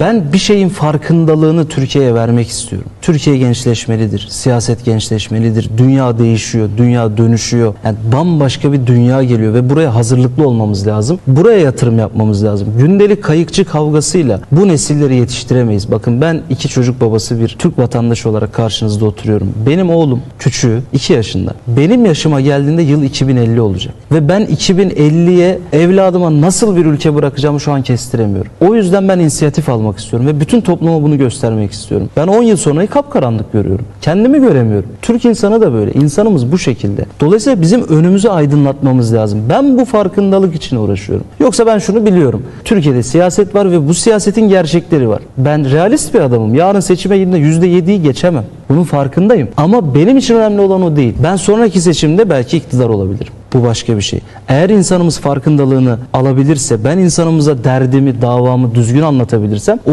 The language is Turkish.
Ben bir şeyin farkındalığını Türkiye'ye vermek istiyorum. Türkiye gençleşmelidir, siyaset gençleşmelidir, dünya değişiyor, dünya dönüşüyor. Yani bambaşka bir dünya geliyor ve buraya hazırlıklı olmamız lazım. Buraya yatırım yapmamız lazım. Gündelik kayıkçı kavgasıyla bu nesilleri yetiştiremeyiz. Bakın ben iki çocuk babası bir Türk vatandaşı olarak karşınızda oturuyorum. Benim oğlum küçüğü 2 yaşında. Benim yaşıma geldiğinde yıl 2050 olacak. Ve ben 2050'ye evladıma nasıl bir ülke bırakacağımı şu an kestiremiyorum. O yüzden ben inisiyatif almak istiyorum ve bütün topluma bunu göstermek istiyorum. Ben 10 yıl sonrayı kapkaranlık görüyorum. Kendimi göremiyorum. Türk insanı da böyle. İnsanımız bu şekilde. Dolayısıyla bizim önümüzü aydınlatmamız lazım. Ben bu farkındalık için uğraşıyorum. Yoksa ben şunu biliyorum. Türkiye'de siyaset var ve bu siyasetin gerçekleri var. Ben realist bir adamım. Yarın seçime girdiğinde %7'yi geçemem. Bunun farkındayım. Ama benim için önemli olan o değil. Ben sonraki seçimde belki iktidar olabilirim. Bu başka bir şey. Eğer insanımız farkındalığını alabilirse, ben insanımıza derdimi, davamı düzgün anlatabilirsem